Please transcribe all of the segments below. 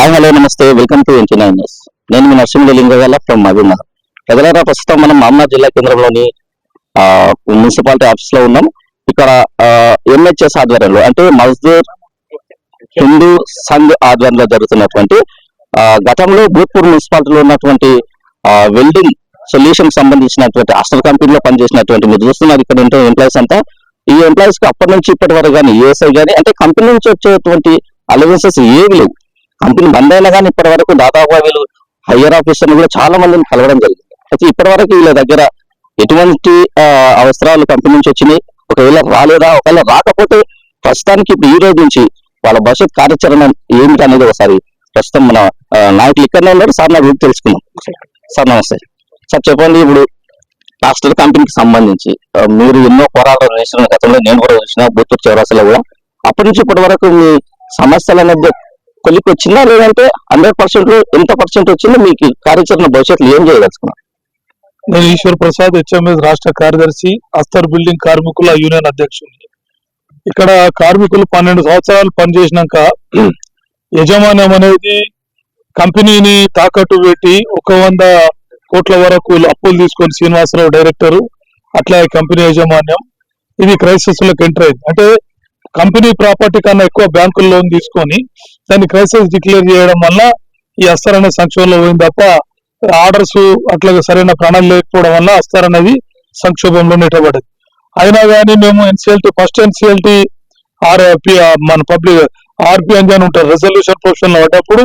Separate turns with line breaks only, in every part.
Hi hello నమస్తే. Welcome to NT nine news నేను మీ నరసింహ లింగగల ఫ్రమ్ మహబూబ్నగర్ ప్రజలారా ప్రస్తుతం మనం మహమ్మద్ జిల్లా కేంద్రంలోని మున్సిపాలిటీ ఆఫీస్లో ఉన్నాం. ఇక్కడ ఎంహెచ్ఎస్ ఆధ్వర్యంలో అంటే మజ్దూర్ హిందూ సంఘ్ ఆధ్వర్యంలో జరుగుతున్నటువంటి గతంలో భూత్పూర్ మున్సిపాలిటీలో ఉన్నటువంటి వెల్డింగ్ సొల్యూషన్ సంబంధించినటువంటి అస్టర్ కంపెనీలో పనిచేసినటువంటి మీరు చూస్తున్నారు ఇక్కడ ఉంటే ఎంప్లాయీస్ అంతా. ఈ ఎంప్లాయీస్కి అప్పటి నుంచి ఇప్పటి వరకు కానీ ఏఎస్ఐ కానీ అంటే కంపెనీ నుంచి వచ్చేటువంటి అలవెన్సెస్ ఏమి లేవు. కంపెనీ బంద్ అయినా కానీ ఇప్పటి వరకు దాదాపు వీళ్ళు హయ్యర్ ఆఫీసర్లు కూడా చాలా మందిని కలవడం జరిగింది. అయితే ఇప్పటి వరకు వీళ్ళ దగ్గర ఎటువంటి అవసరాలు కంపెనీ నుంచి వచ్చినాయి? ఒకవేళ రాలేదా? ఒకవేళ రాకపోతే ప్రస్తుతానికి ఇప్పుడు ఈ రోజు నుంచి వాళ్ళ భవిష్యత్ కార్యాచరణ ఏమిటి అనేది ఒకసారి ప్రస్తుతం మన నాయకులు ఇక్కడనే ఉన్నారు. సార్ నాకు తెలుసుకున్నాం సార్ నమస్తే. సార్ చెప్పండి ఇప్పుడు రాష్ట్ర కంపెనీకి సంబంధించి మీరు ఎన్నో పోరాటాలు చేసిన గతంలో నేను కూడా చూసిన బుత్తూరు చౌరాసలో కూడా. అప్పటి నుంచి ఇప్పటి వరకు మీ సమస్యలు అనేది కొలిపి వచ్చిందా లేదంటే హండ్రెడ్ పర్సెంట్ ఎంత పర్సెంట్ వచ్చిందో మీకు కార్యాచరణ భవిష్యత్తులో ఏం చేయదలుచుకున్నాను
నేను ఈశ్వర్ ప్రసాద్ హెచ్ఎంఎస్ రాష్ట్ర కార్యదర్శి అస్తర్ బిల్డింగ్ కార్మికుల యూనియన్ అధ్యక్షుడిని ఇక్కడ కార్మికులు పన్నెండు సంవత్సరాలు పనిచేసినాక యజమాన్యం అనేది కంపెనీని తాకట్టు పెట్టి ఒక వంద కోట్ల వరకు అప్పులు తీసుకొని శ్రీనివాసరావు డైరెక్టర్ అట్లా కంపెనీ యాజమాన్యం. ఇది క్రైసిస్లోకి ఎంటర్ అయింది. అంటే కంపెనీ ప్రాపర్టీ కన్నా ఎక్కువ బ్యాంకుల లోన్ తీసుకొని దాన్ని క్రైసిస్ డిక్లేర్ చేయడం వల్ల ఈ అస్తర్ అనే సంక్షోభంలో పోయింది తప్ప ఆర్డర్స్ అట్లాగే సరైన ప్రణాళిక లేకపోవడం వల్ల అస్తర్ అనేది సంక్షోభంలో నెట్టబడ్డది. అయినా కానీ మేము ఎన్సిఎల్టీ ఫస్ట్ ఎన్సిఎల్టీ ఆర్పి మన పబ్లిక్ ఆర్పి అని అని ఉంటారు రెజల్యూషన్ ప్రొఫెషన్లో పడ్డప్పుడు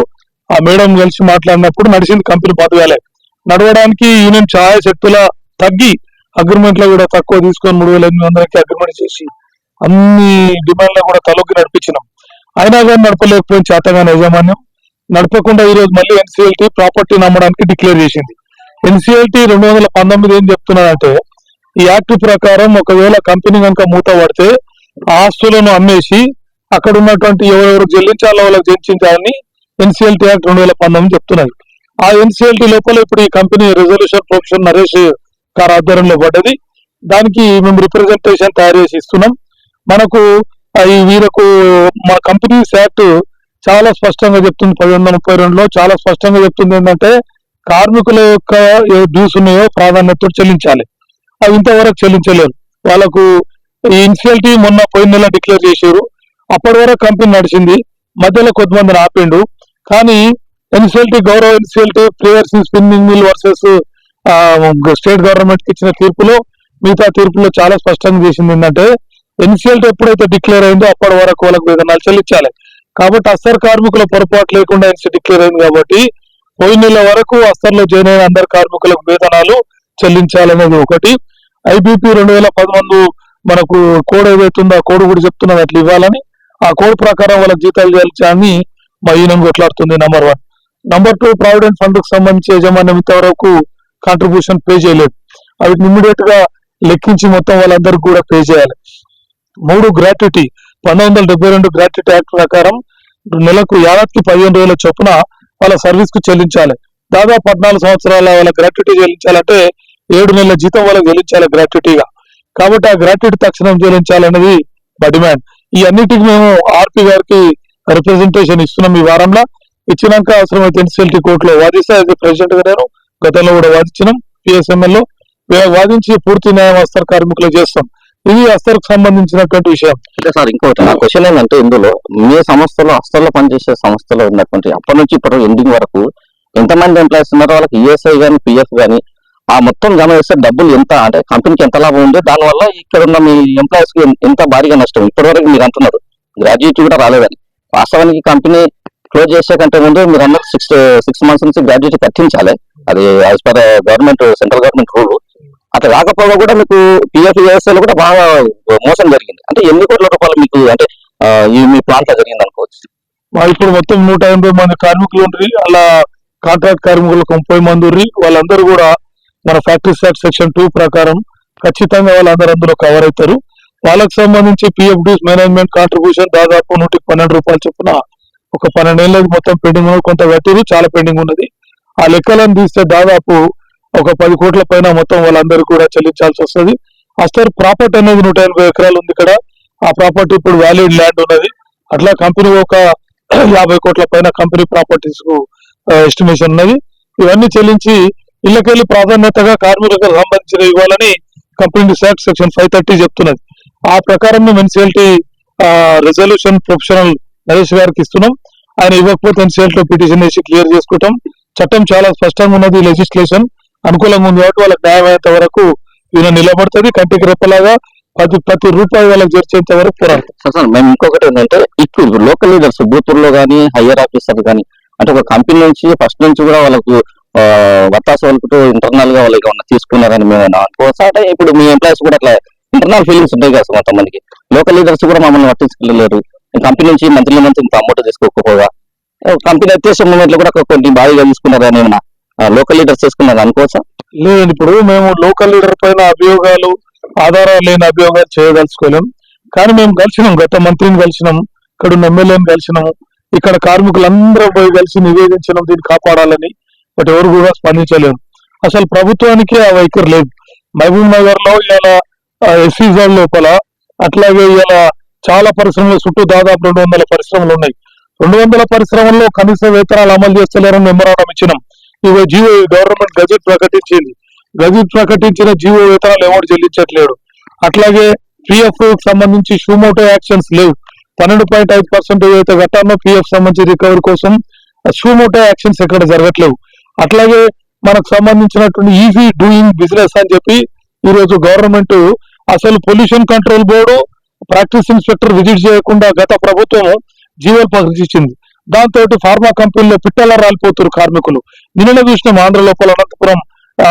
ఆ మేడం కలిసి మాట్లాడినప్పుడు నడిచింది కంపెనీ బతకాలే. నడవడానికి యూనియన్ ఛాయ శక్తుల తగ్గి అగ్రిమెంట్లో కూడా తక్కువ తీసుకొని మూడు వేల ఎనిమిది వందలకి అగ్రిమెంట్ చేసి అన్ని డిమాండ్లు కూడా తలొక్కి నడిపించినాం. అయినా కానీ నడపలేకపోయింది చేతగాని యాజమాన్యం. నడపకుండా ఈ రోజు మళ్ళీ ఎన్సీఎల్టీ ప్రాపర్టీ నమ్మడానికి డిక్లేర్ చేసింది. ఎన్సీఎల్టీ రెండు వందల పంతొమ్మిది ఏం చెప్తున్నారంటే ఈ యాక్ట్ ప్రకారం ఒకవేళ కంపెనీ కనుక మూత పడితే ఆస్తులను అమ్మేసి అక్కడ ఉన్నటువంటి ఎవరెవరు చెల్లించాలో వాళ్ళకి చెల్లించాలని ఎన్సిఎల్టీ యాక్ట్ రెండు వేల పంతొమ్మిది చెప్తున్నది. ఆ ఎన్సీఎల్టీ లోపల ఇప్పుడు ఈ కంపెనీ రెజల్యూషన్ ప్రొఫెషన్ నరేష్ గారి ఆధ్వర్యంలో పడ్డది. దానికి మేము రిప్రజెంటేషన్ తయారు చేసి ఇస్తున్నాం. మనకు ఈ వీరకు మన కంపెనీస్ యాక్ట్ చాలా స్పష్టంగా చెప్తుంది. పదిహేను వందల ముప్పై రెండులో చాలా స్పష్టంగా చెప్తుంది ఏంటంటే కార్మికుల యొక్క ఏ డ్యూస్ ఉన్నాయో ప్రాధాన్యత చెల్లించాలి. అవి ఇంతవరకు చెల్లించలేరు వాళ్ళకు ఈ ఇన్సియల్టీ మొన్న పోయిన నెల డిక్లేర్ చేశారు. అప్పటి వరకు కంపెనీ నడిచింది. మధ్యలో కొద్దిమందిని ఆపిండు. కానీ ఎన్సిఎల్టీ గౌరవ NCLT players spinning mill versus state గవర్నమెంట్కి ఇచ్చిన తీర్పులో మిగతా తీర్పులో చాలా స్పష్టంగా చేసింది ఏంటంటే ఎన్సీఎల్టీ ఎప్పుడైతే డిక్లేర్ అయిందో అప్పటి వరకు వాళ్ళకు వేతనాలు చెల్లించాలి కాబట్టి అస్తర్ కార్మికుల పొరపాటు లేకుండా ఎన్సీ డిక్లేర్ అయింది కాబట్టి పోయిన నెల వరకు అస్తర్లో జాయిన్ అయిన అందరు కార్మికులకు వేతనాలు చెల్లించాలనేది ఒకటి. ఐబీపీ రెండు వేల పదమూడు మనకు కోడ్ ఏదైతుందో ఆ కోడ్ కూడా చెప్తున్నది అట్లా ఇవ్వాలని. ఆ కోడ్ ప్రకారం వాళ్ళకి జీతాలు చేయాలని మా union కొట్లాడుతుంది number one number two provident ఫండ్కు సంబంధించి యజమాన్యం ఇంతవరకు కాంట్రిబ్యూషన్ పే చేయలేదు. అవి ఇమ్మీడియట్గా లెక్కించి మొత్తం వాళ్ళందరికీ కూడా పే చేయాలి. మూడు గ్రాట్యుటీ పంతొమ్మిది వందల డెబ్బై రెండు గ్రాట్యుటీ యాక్ట్ ప్రకారం నెలకు ఏడాదికి పదిహేను రోజుల చొప్పున వాళ్ళ సర్వీస్కు చెల్లించాలి. దాదాపు పద్నాలుగు సంవత్సరాల వాళ్ళ గ్రాట్యుటీ చెల్లించాలంటే ఏడు నెలల జీతం వాళ్ళకి చెల్లించాలి గ్రాట్యుటీగా. కాబట్టి ఆ గ్రాట్యుటీ తక్షణం చెల్లించాలనేది మా డిమాండ్. ఈ అన్నిటికి మేము ఆర్పి గారికి రిప్రజెంటేషన్ ఇస్తున్నాం ఈ వారంలో. ఇచ్చినాక అవసరమైతే ఎన్సిఎల్టీ కోర్టులో వాదిస్తే అది ప్రెసిడెంట్గా నేను గతంలో కూడా వాదించినాం పిఎస్ఎంఎల్లో వాదించి పూర్తి న్యాయం వస్తారు కార్మికులు చేస్తాం. ఇది అస్తర్కు సంబంధించినటువంటి విషయం.
అంటే సార్ ఇంకోటి నా క్వశ్చన్ ఏంటంటే ఇందులో మీ సంస్థలో హస్తల్లో పనిచేసే సంస్థలో ఉన్నటువంటి అప్పటి నుంచి ఇప్పటి ఎండింగ్ వరకు ఎంతమంది ఎంప్లాయీస్ ఉన్నారో వాళ్ళకి ఈఎస్ఐ కానీ పిఎఫ్ కానీ ఆ మొత్తం జమ చేస్తే డబ్బులు ఎంత అంటే కంపెనీకి ఎంత లాభం ఉంది దానివల్ల ఇక్కడ ఉన్న మీ ఎంప్లాయీస్కి ఎంత భారీగా నష్టం ఇప్పటి వరకు మీరు అంటున్నారు గ్రాడ్యుయేట్ కూడా రాలేదని. వాస్తవానికి కంపెనీ క్లోజ్ చేసే కంటే ముందు మీరు అన్నారు సిక్స్ సిక్స్ మంత్స్ నుంచి గ్రాడ్యుయేట్ కట్టించాలి. అది as per government central government rule అట్లా రాకపోగా కూడా మీకు పిఎఫ్ వ్యవస్థలో కూడా బాగా మోసం జరిగింది. అంటే ఎన్ని కోట్ల రూపాయలు మీకు అంటే ఈ మీ ప్లాంట్లో జరిగింది అనుకోవచ్చు.
ఇప్పుడు మొత్తం నూట ఎనభై మంది కార్మికులు ఉండ్రి అలా కాంట్రాక్ట్ కార్మికులకు ముప్పై మంది ఉండ్రి వాళ్ళందరూ కూడా మన ఫ్యాక్టరీ స్టాట్ సెక్షన్ టూ ప్రకారం ఖచ్చితంగా వాళ్ళందరూ అందులో కవర్ అవుతారు వాళ్ళకి సంబంధించి పిఎఫ్ డ్యూస్ మేనేజ్మెంట్ కాంట్రిబ్యూషన్ దాదాపు నూటికి పన్నెండు రూపాయలు చొప్పున ఒక పన్నెండేళ్ళకి మొత్తం పెండింగ్ ఉన్నది. కొంత కట్టిరు చాలా పెండింగ్ ఉన్నది. ఆ లెక్కలను తీస్తే దాదాపు ఒక పది కోట్ల పైన మొత్తం వాళ్ళందరూ కూడా చెల్లించాల్సి వస్తుంది. అస్తర్ ప్రాపర్టీ అనేది నూట ఎనభై ఎకరాలు ఉంది ఇక్కడ. ఆ ప్రాపర్టీ ఇప్పుడు వ్యాలిడ్ ల్యాండ్ ఉన్నది. అట్లా కంపెనీ ఒక యాభై కోట్ల పైన కంపెనీ ప్రాపర్టీస్కు ఎస్టిమేషన్ ఉన్నది. ఇవన్నీ చెల్లించి ఇళ్ళకెళ్ళి ప్రాధాన్యతగా కార్మికులకు సంబంధించిన ఇవ్వాలని కంపెనీ శాఖ సెక్షన్ ఫైవ్ థర్టీ చెప్తున్నది. ఆ ప్రకారం మేము ఎన్సీఎల్టీ రెజల్యూషన్ ప్రొఫెషనల్ నరేష్ గారికి ఇస్తున్నాం. ఆయన ఇవ్వకపోతే ఎన్సీఎల్టీ పిటిషన్ వేసి క్లియర్ చేసుకుంటాం. చట్టం చాలా స్పష్టంగా ఉన్నది. లెజిస్లేషన్ అనుకూలంగా ఉంది కాబట్టి వాళ్ళకి న్యాయం వరకు ఈయన నిలబడుతుంది కంటికి రెప్పలాగా ప్రతి ప్రతి రూపాయి వాళ్ళకి చేర్చేంత వరకు పోరాడతాం
సార్ మేము ఇంకొకటి ఏంటంటే ఇప్పుడు లోకల్ లీడర్స్ బూతుల్లో కానీ హయ్యర్ ఆఫీసర్ కానీ అంటే ఒక కంపెనీ నుంచి ఫస్ట్ నుంచి కూడా వాళ్ళకు వత్తాస వాళ్ళకు ఇంటర్నల్గా వాళ్ళకి ఏమన్నా తీసుకున్నారని మేము అనుకోవచ్చు? అంటే ఇప్పుడు మీ ఎంప్లాయీస్ కూడా అట్లా ఇంటర్నల్ ఫీలింగ్స్ ఉంటాయి కదా కొంతమందికి. లోకల్ లీడర్స్ కూడా మమ్మల్ని పట్టించుకోలేరు. కంపెనీ నుంచి మంత్లీ మంత్ ఇంత అమౌంట్ తీసుకోకపోగా. కంపెనీ అత్యవసర మూమెంట్లో కూడా కొన్ని భారీగా తీసుకున్నారని ఏమన్నా? లోకల్ లీడర్స్ చేసుకున్నారు అనుకోవచ్చా
లేదండి ఇప్పుడు మేము లోకల్ లీడర్ పైన అభియోగాలు ఆధారాలు లేని అభియోగాలు చేయదలుచుకోలేం. కానీ మేము కలిసినాం గత మంత్రిని కలిసినాం ఇక్కడ ఉన్న ఎమ్మెల్యేని కలిసినాము. ఇక్కడ కార్మికులందరూ పోయి కలిసి నివేదించడం దీన్ని కాపాడాలని బట్ ఎవరు కూడా స్పందించలేము అసలు ప్రభుత్వానికి ఆ వైఖరి లేదు. మహబూబ్ నగర్లో ఇలా ఎస్సీ జోన్ లోపల అట్లాగే ఇలా చాలా పరిశ్రమలు చుట్టూ దాదాపు రెండు వందల పరిశ్రమలు ఉన్నాయి. రెండు వందల పరిశ్రమల్లో కనీస వేతనాలు అమలు చేస్తలేరని మెమరాండం ఇచ్చినాం. ఇవో జీవో గవర్నమెంట్ గజెట్ ప్రకటించింది. గజెట్ ప్రకటించిన జీవో వేతనాలు ఎవరు చెల్లించట్లేడు. అట్లాగే పిఎఫ్ సంబంధించి షూమోటో యాక్షన్స్ లేవు. పన్నెండు పాయింట్ ఐదు పర్సెంట్ ఏదైతే గతాల్లో పిఎఫ్ సంబంధించి రికవరీ కోసం షూమోటో యాక్షన్స్ ఎక్కడ జరగట్లేవు. అట్లాగే మనకు సంబంధించినటువంటి ఈజీ డూయింగ్ బిజినెస్ అని చెప్పి ఈ రోజు గవర్నమెంట్ అసలు pollution control board practice inspector visit చేయకుండా గత ప్రభుత్వం జీవోలు ప్రకటించింది. దాంతో ఫార్మా కంపెనీలో పిట్టల రాలిపోతున్నారు కార్మికులు. నిన్న చూసినాం ఆంధ్ర లోపల అనంతపురం ఆ,